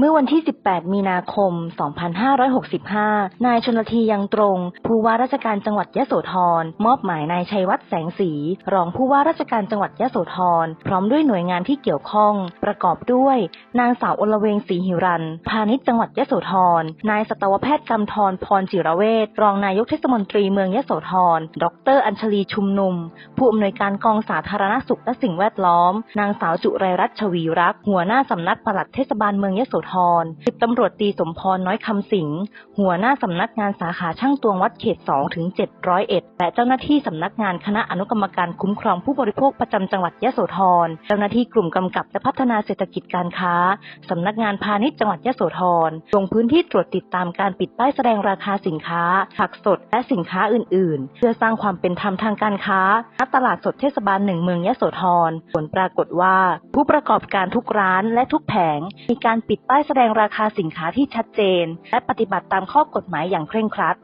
เมื่อวันที่ 18 มีนาคม 2565 นายชนลทียังตรง ผู้ว่าราชการจังหวัดยะโสธร มอบหมายนายชัยวัฒน์แสงสี รองผู้ว่าราชการจังหวัดยะโสธร พร้อมด้วยหน่วยงานที่เกี่ยวข้อง ประกอบด้วย นางสาวอลเวงศรีหิรัน พาณิชย์จังหวัดยะโสธร นายสัตวแพทย์กำธรพรจิรเวชรองนายกเทศมนตรีเมืองยะโสธร ดร อัญชลีชุมนุม ผู้อำนวยการกองสาธารณสุขและสิ่งแวดล้อม นางสาวจุไรรัตน์ชวีรักหัวหน้าสำนักปลัดเทศบาลเมืองยะโสธรสิบตำรวจตีสมพรน้อยคำสิงหัวหน้าสำนักงานสาขาช่างตวงวัดเขต2ถึง701 และเจ้าหน้าที่สำนักงานคณะอนุกรรมการคุ้มครองผู้บริโภคประจำจังหวัดยะโสธร เจ้าหน้าที่กลุ่มกำกับและพัฒนาเศรษฐกิจการค้าสำนักงานพาณิชย์จังหวัดยะโสธร ลงพื้นที่ตรวจติดตามการปิดป้ายแสดงราคาสินค้า ผักสดและสินค้าอื่น ๆ เพื่อสร้างความเป็นธรรมทางการค้าณตลาดสดเทศบาลหนึ่งเมืองยะโสธร ผลปรากฏว่า ผู้ประกอบการทุกร้านและทุกแผง มีการปิดป้ายแสดงราคาสินค้าที่ชัดเจน และปฏิบัติตามข้อกฎหมายอย่างเคร่งครัด